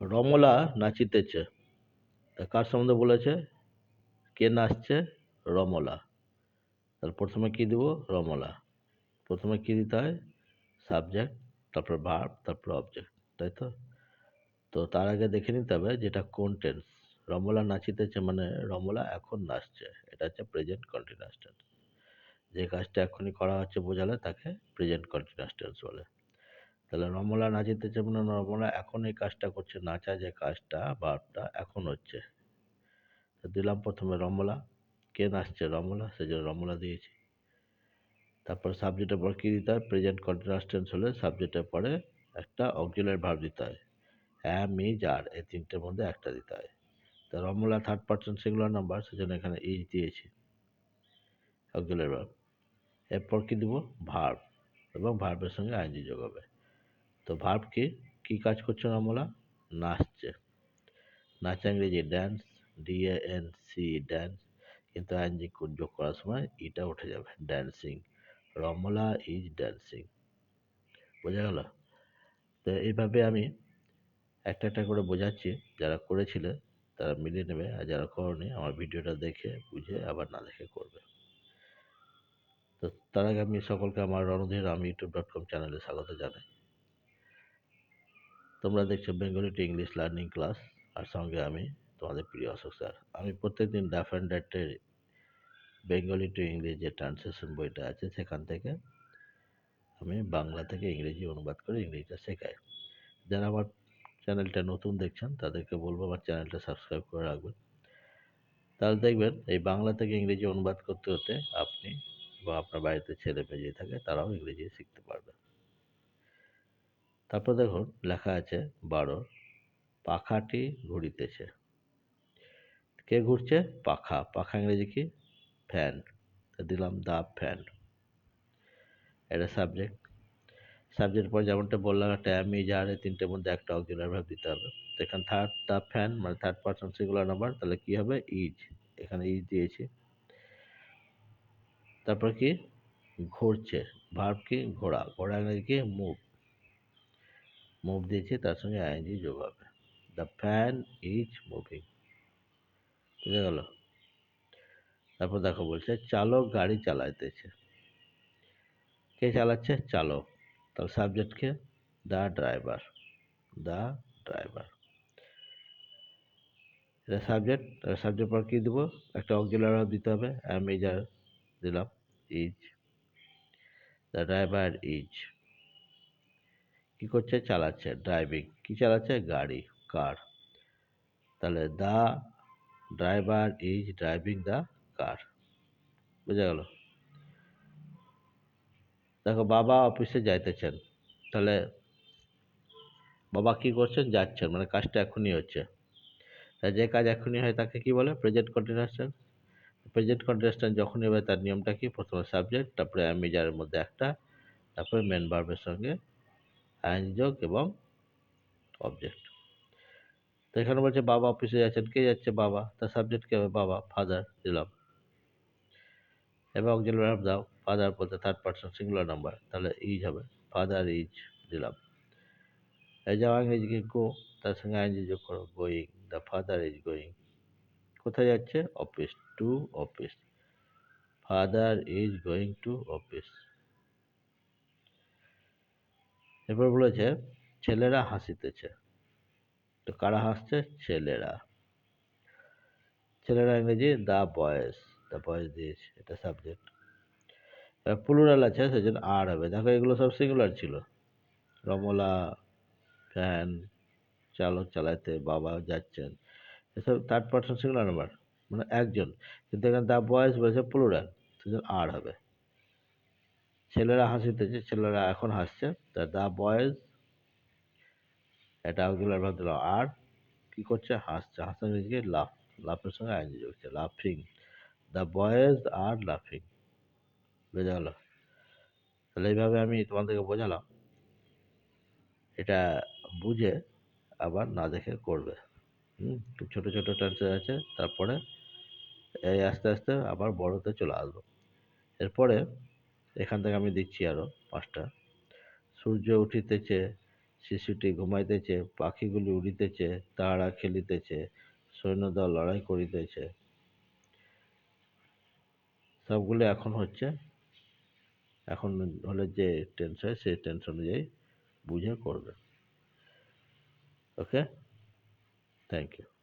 রমলা নাচিতেছে। তা কার সম্বন্ধে বলেছে? কে নাচছে? রমলা। তাহলে প্রথমে কী দেবো? রমলা। প্রথমে কী দিতে হয়? সাবজেক্ট, তারপর ভার্ব, তারপর অবজেক্ট, তাই তো? তো তার আগে দেখে নিতে হবে যেটা কোন টেন্স রমলা নাচিতেছে মানে রমলা এখন নাচছে। এটা হচ্ছে প্রেজেন্ট কন্টিনিউয়াস টেন্স যে কাজটা এখনই করা হচ্ছে বোঝালে তাকে প্রেজেন্ট কন্টিনিউয়াস টেন্স বলে। তাহলে রমলা নাচিতেছে না, রমলা এখন এই কাজটা করছে নাচা যে কাজটা ভার্বটা এখন হচ্ছে। তো দিলাম প্রথমে রমলা, কে নাচছে রমলা? সেজন্য রমলা দিয়েছি। তারপর সাবজেক্টের পর কী দিতে হয়? প্রেজেন্ট কন্টিনিউয়াস টেন্স হলে সাবজেক্টের পরে একটা অক্সিলারি ভার্ব দিতে হয়। অ্যাম ইজ আর এই তিনটের মধ্যে একটা দিতে হয়। তো Ramala third person singular number সেজন্য এখানে ইজ দিয়েছি। অক্সিলারি ভার্ব এরপর কী দিব? ভার্ব এবং ভার্বের সঙ্গে আইনজি যোগ হবে। তো ভার্ব কি? কাজ করছে রমলা? নাচছে। নাচা ইংরেজি ড্যান্স এন সি ড্যান্স কিন্তু আইনজি যোগ করার সময় ইটা উঠে যাবে ড্যান্সিং রমলা ইজ ড্যান্সিং বোঝা গেল? তো এইভাবে আমি একটা একটা করে বোঝাচ্ছি। যারা করেছিলে, তারা মিলিয়ে নেবে। আর যারা করনি, আমার ভিডিওটা দেখে, বুঝে, আবার না দেখে করবে। তো তার আগে আমি সকলকে, আমার রণধীর আমি ইউটিউব ডট কম চ্যানেলে স্বাগত জানাই। তোমরা দেখছ Bengali to English learning class আর সঙ্গে আমি, তোমাদের প্রিয় অশোক স্যার। আমি প্রত্যেকদিন ডাফ অ্যান্ড ডেটের বেঙ্গলি টু ইংলিশ যে ট্রান্সলেশন বইটা আছে, সেখান থেকে আমি বাংলা থেকে ইংরেজি অনুবাদ করে ইংরেজিটা শেখাই। যারা আমার চ্যানেলটা নতুন দেখছেন, তাদেরকে বলব আমার চ্যানেলটা সাবস্ক্রাইব করে রাখবেন। তাহলে দেখবেন, এই বাংলা থেকে ইংরেজি অনুবাদ করতে হতে আপনি বা আপনার বাড়িতে ছেলে মেয়ে থাকে, তারাও ইংরেজি শিখতে পারবে। তারপর দেখুন, লেখা আছে, বারো পাখাটি ঘুরিতেছে। কে ঘুরছে? পাখা। পাখা ইংরেজি কি? ফ্যান। দিলাম, দা ফ্যান। এটা সাবজেক্ট। সাবজেক্ট পর যেমনটা বললাম, একটা অ্যাম ইজ আর তিনটের মধ্যে একটা অক্সিলারি ভাব দিতে হবে। তো এখানে থার্ড দা ফ্যান মানে থার্ড পার্সন সিঙ্গুলার নাম্বার তাহলে কী হবে? ইজ এখানে ইজ দিয়েছি। তারপর কি? ঘুরছে। ভার্ব কি? ঘোড়া। ঘোড়া ইংরেজি কি? মুভ মুভ দিয়েছি তার সঙ্গে আইএনজি যোগ হবে। দ্য ফ্যান ইজ মুভিং বুঝে গেল? তারপর দেখো বলছে, চালক গাড়ি চালাইতেছে। কে চালাচ্ছে? চালক। তাহলে সাবজেক্টকে দ্য ড্রাইভার দ্য ড্রাইভার এটা সাবজেক্ট সাবজেক্ট পর কী দেবো? একটা অক্সিলারি দিতে হবে। অ্যাম ইজ দিলাম। ইজ দ্য ড্রাইভার ইজ কী করছে? চালাচ্ছে। ড্রাইভিং কী চালাচ্ছে? গাড়ি কার তাহলে the driver is driving the car বোঝা গেল? দেখো, বাবা অফিসে যাইতেছেন। তাহলে বাবা কি করছেন? যাচ্ছেন। মানে কাজটা এখনই হচ্ছে। তা যে কাজ এখনই হয় তাকে কি বলে? প্রেজেন্ট কন্টিনিউয়াস প্রেজেন্ট কন্টিনিউয়াস যখনই হবে তার নিয়মটা কি? প্রথমে সাবজেক্ট তারপরে অ্যামিজারের মধ্যে একটা, তারপরে মেন ভার্বের সঙ্গে আইনযোগ এবং অবজেক্ট। তো এখানে বলছে, বাবা অফিসে যাচ্ছেন। কে যাচ্ছে বাবা? তার সাবজেক্ট কে হবে? বাবা ফাদার দিলাম। এবং অক্সিলারি ভার্ব দাও। ফাদার বলতে থার্ড পার্সন সিঙ্গুলার নাম্বার তাহলে ইজ হবে। ফাদার ইজ দিলাম। এই যাওয়া ইংরেজিকে গো। তার সঙ্গে আইনজি যোগ করো। Going the father is going কোথায় যাচ্ছে? Office to office father is going to office এরপর বলেছে, ছেলেরা হাসিতেছে। তো কারা হাসছে? ছেলেরা। ছেলেরা ইংরেজি দ্য বয়েস দ্য বয়েস দিয়েছে এটা সাবজেক্ট। প্লুরাল আছে, সেজন্য আর হবে। দেখো, এগুলো সব সিঙ্গুলার ছিল। রমলা, ফ্যান, চালক চালাতে বাবা যাচ্ছেন। এসব থার্ড পার্সন সিঙ্গুলার নাম্বার মানে একজন। কিন্তু এখানে দ্য বয়েস বলেছে প্লুরাল, সেজন্য আর হবে। ছেলেরা হাসিতেছে ছেলেরা এখন হাসছে, তা দ্য বয়েজ, এটা অগুলার ভাব আর কি করছে? হাসছে হাসতে ইংরেজিকে লাফ, লাফের সঙ্গে আইন যোগ লাফিং। দ্য বয়েজ আর লাফিং। বোঝা গেল? তাহলে এইভাবে আমি তোমাদেরকে বোঝালাম। এটা বুঝে আবার না দেখে করবে। হুম, ছোটো ছোটো টেন্সের আছে, তারপরে এই আস্তে আস্তে আবার বড়তে চলে আসব। এরপরে এখান থেকে আমি দিচ্ছি আরও পাঁচটা। সূর্য উঠিতেছে, শিশুটি ঘুমাইতেছে, পাখিগুলি উড়িতেছে তাহারা খেলিতেছে, সৈন্যদল লড়াই করিতেছে। সবগুলো এখন হচ্ছে, এখন হলে যে টেন্স হয়, সেই টেন্স অনুযায়ী বুঝে করবে। Okay thank you